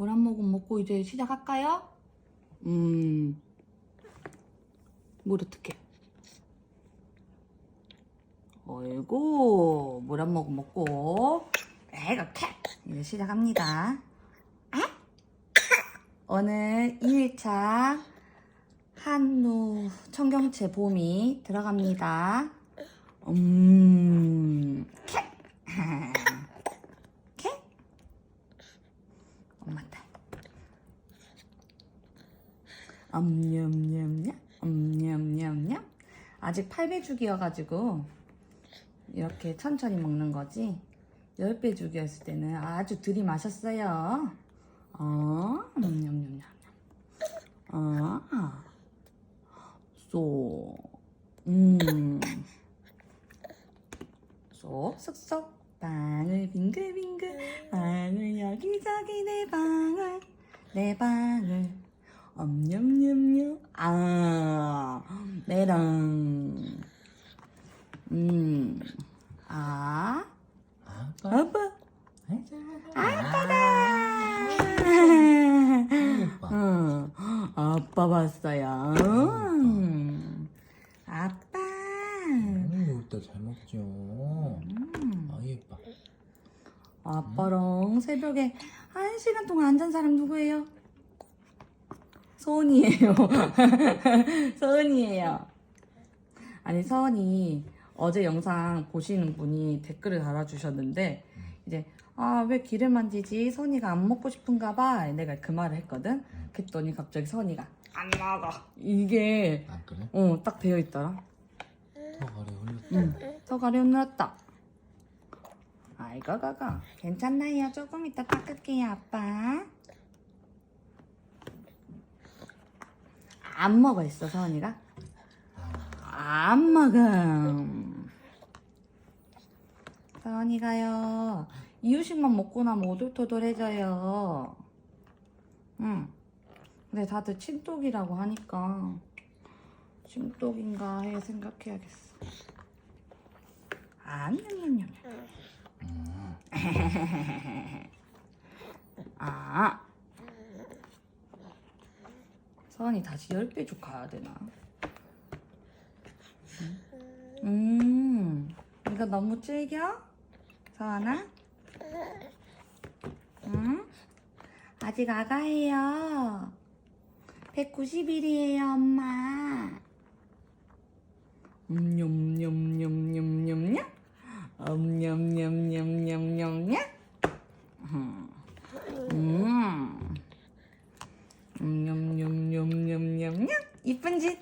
물 한 모금 먹고 이제 시작할까요? 음. 물 어떻게? 어이구, 물한 모금 먹고. 이렇게. 이제 시작합니다. 아? 오늘 2일차 한우 청경채 봄이 들어갑니다. 음, 캐. 캐. 엄마 딸. 엄냠냠냠, 엄냠냠냠. 아직 8배죽이어가지고 이렇게 천천히 먹는 거지. 10배죽이었을 때는 아주 들이마셨어요. 어, 냠냠냠냠. 어, 쏘, 음. 쏙, 쏙쏙. 방울 빙글빙글. 방울 여기저기 내 방울. 내 방울. 엄냠냠냠. 아. 음. 아, 아빠. 아빠. 아빠. 응. 아빠 봤어요. 음. 아빠. 아유, 이따 잘 먹죠. 음. 아유, 예뻐. 아빠랑 새벽에 한 시간 동안 앉은 사람 누구예요? 서은이에요. 서은이에요. 아니 서은이 어제 영상 보시는 분이 댓글을 달아주셨는데 이제 아왜 귀를 만지지? 서은이가 안 먹고 싶은가 봐. 내가 그 말을 했거든. 그랬더니 갑자기 서은이가 안 먹어. 이게 아, 그래? 어 딱 되어 있더라. 더 가래 흘렸다. 응. 더 가려놨다. 아이고 가가 괜찮나요? 조금 이따 닦을게요 아빠. 안 먹어 있어 서원이가? 안 먹어. 서원이가요 이유식만 먹고 나면 오돌토돌해져요. 응. 근데 다들 침독이라고 하니까 침독인가 해 생각해야겠어. 음. 아. 서원이 다시 10배 가야 되나? 음, 이거 너무 질겨? 서원아? 응? 아직 아가예요. 190일이에요, 엄마. 음냠냠냠냠냠냠. 엄냠냠냠냠냠냠. 음. 음냠냠냠냠냠냠. 이쁜 짓.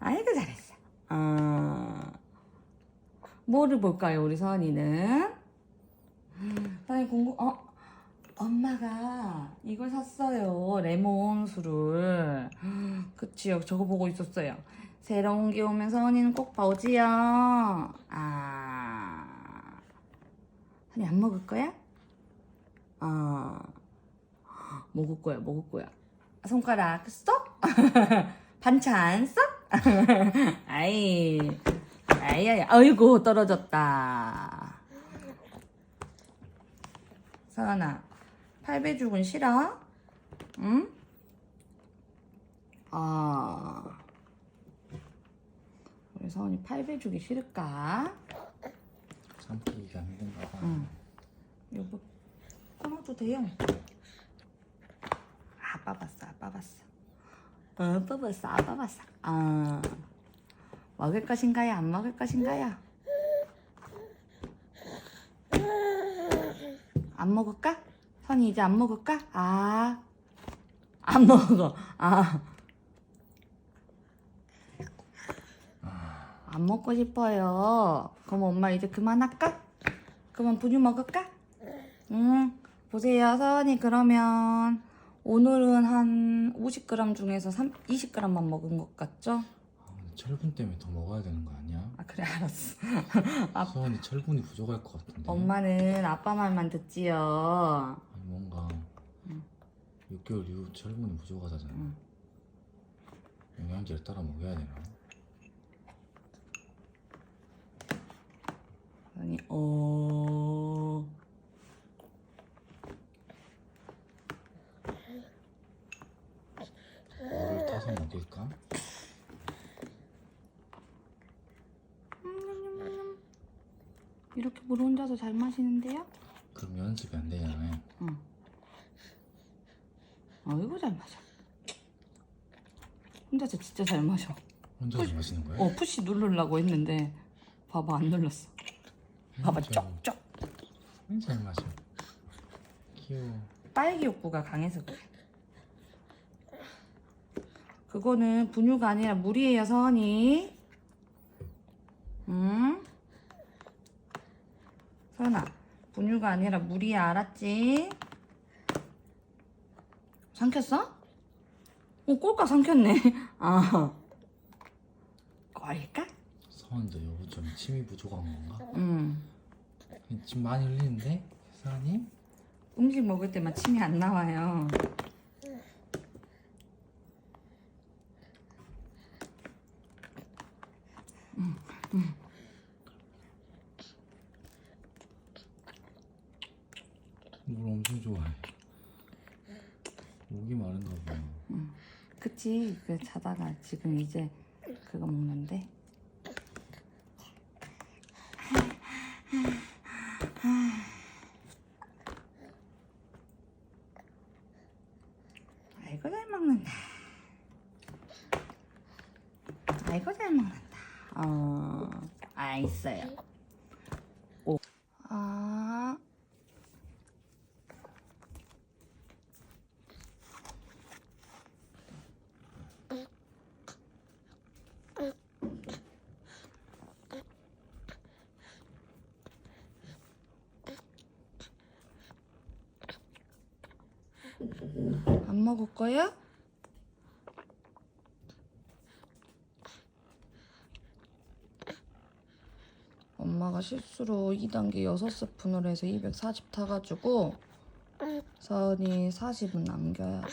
아이고 잘했어. 아. 뭐를 볼까요, 우리 서은이는? 서은이 공부 어? 엄마가 이걸 샀어요. 레몬 술을. 그치요. 저거 보고 있었어요. 새로운 게 오면 서은이는 꼭 보지요. 아. 선이 안 먹을 거야? 아. 먹을 거야, 먹을 거야. 손가락 쏙? 반찬 쏙? 아이. 아이, 아이, 아이고, 떨어졌다. 서은아, 팔배죽은 싫어? 응? 아. 우리 서은이 팔배죽이 싫을까? 삼키기가 힘든가 봐. 응. 여보, 끊어도 돼요. 아빠 봤어, 아빠 봤어. 아빠 봤어, 아빠 봤어. 아. 먹을 것인가요? 안 먹을 것인가요? 안 먹을까? 선이 이제 안 먹을까? 아. 안 먹어. 아. 안 먹고 싶어요. 그럼 엄마 이제 그만할까? 그만 분유 먹을까? 응. 보세요, 서원이 그러면 오늘은 한 50g 중에서 3, 20g만 먹은 것 같죠? 아, 철분 때문에 더 먹어야 되는 거 아니야? 아 그래 알았어. 아. 수원이 철분이 부족할 것 같은데. 엄마는 아빠 말만 듣지요. 아니, 뭔가 6개월 이후 철분이 부족하다잖아. 응. 영양제를 따라 먹여야 되나? 아니 어 물 혼자서 잘 마시는데요? 그럼 연습이 안 되잖아요. 응. 어이구 잘 마셔. 혼자서 진짜 잘 마셔. 혼자서 마시는 거예요? 어 푸시 누르려고 했는데 봐봐 안 눌렀어. 봐봐 잘- 쪽쪽. 잘 마셔. 귀여워. 딸기 욕구가 강해서 그래. 그거는 분유가 아니라 물이에요, 서원이. 응? 서연아, 분유가 아니라 물이야, 알았지? 삼켰어? 어, 꼴깍 삼켰네. 아. 꼴깍? 서원도 여보 좀 침이 부족한 건가? 응. 침 많이 흘리는데? 사장님? 음식 먹을 때만 침이 안 나와요. 물 좋아해. 목이 마른가 봐. 그치. 그 자다가 지금 이제 그거 먹는데. 아이고 잘 먹는다. 아이고 잘 먹는다. 어 아 있어요 오. 아 안 먹을 거야? 엄마가 실수로 2단계 6스푼으로 해서 240 타가지고 서은이 40은 남겨야 돼.